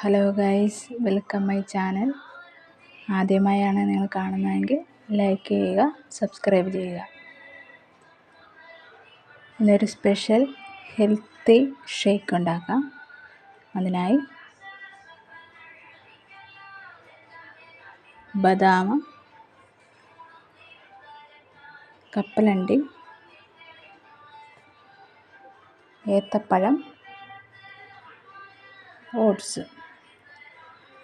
Hello guys welcome my channel ആദ്യമായാണ് നിങ്ങൾ കാണുന്നതെങ്കിൽ ലൈക്ക് ചെയ്യുക സബ്സ്ക്രൈബ് ചെയ്യുക. ഇന്നൊരു സ്പെഷ്യൽ ഹെൽത്തി ഷേക്ക് ഉണ്ടാക്കാം. അതിനായി ബദാം കപ്പലണ്ടി ഏത്തപ്പഴം ഓട്സ്.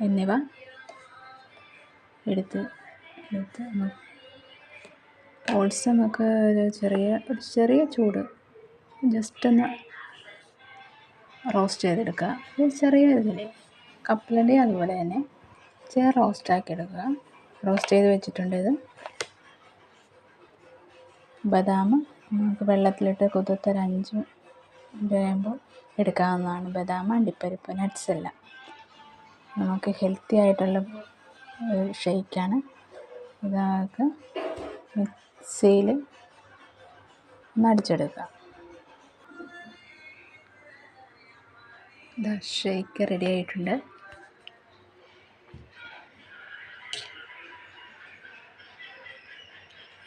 എന്നിവ എടുത്ത് എടുത്ത് ഓട്സ് നമുക്ക് ഒരു ചെറിയ ഒരു ചെറിയ ചൂട്. ജസ്റ്റ് ഒന്ന് റോസ്റ്റ് ചെയ്തെടുക്കുക. ഒരു ചെറിയ ഇതിൽ കപ്പലണ്ടി അതുപോലെ തന്നെ ചെറിയ റോസ്റ്റാക്കി എടുക്കുക. റോസ്റ്റ് ചെയ്ത് വെച്ചിട്ടുണ്ട് ഇത്. ബദാം നമുക്ക് വെള്ളത്തിലിട്ട് കൊതുത്തൊരഞ്ച് കഴിയുമ്പോൾ എടുക്കാവുന്നതാണ്. ബദാം അണ്ടിപ്പരിപ്പ് നട്ട്സ് എല്ലാം. നമുക്ക് ഹെൽത്തി ആയിട്ടുള്ള ഷെയ്ക്കാണ് ഇതൊക്കെ മിക്സിയിൽ ഒന്ന് ഇതാ ഷെയ്ക്ക് റെഡി ആയിട്ടുണ്ട്.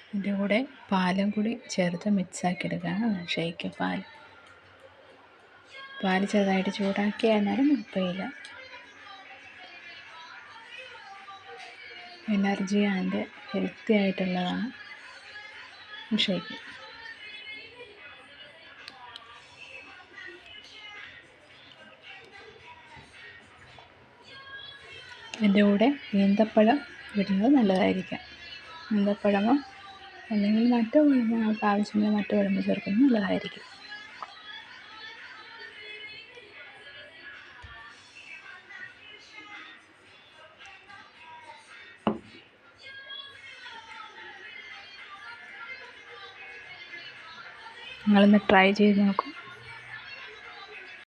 ഇതിന്റെ കൂടെ പാലും കൂടി ചേർത്ത് മിക്സാക്കി എടുക്കുകയാണ് ഷെയ്ക്ക് പാൽ. പാൽ ചെറുതായിട്ട് ചൂടാക്കി എന്നാലും കുഴപ്പമില്ല. എനർജി ആൻഡ് ഹെൽത്തി ആയിട്ടുള്ളതാണ്. ഷേക്ക് എന്റെ കൂടെ ഈന്തപ്പഴം ഇടുന്നത് നല്ലതായിരിക്കാം. ഈന്തപ്പഴമോ? അല്ലെങ്കിൽ മറ്റു ആവശ്യമുള്ള മറ്റു പഴമോ ചേർക്കുന്നത് നല്ലതായിരിക്കും. നിങ്ങളൊന്ന് ട്രൈ ചെയ്ത് നോക്കൂ.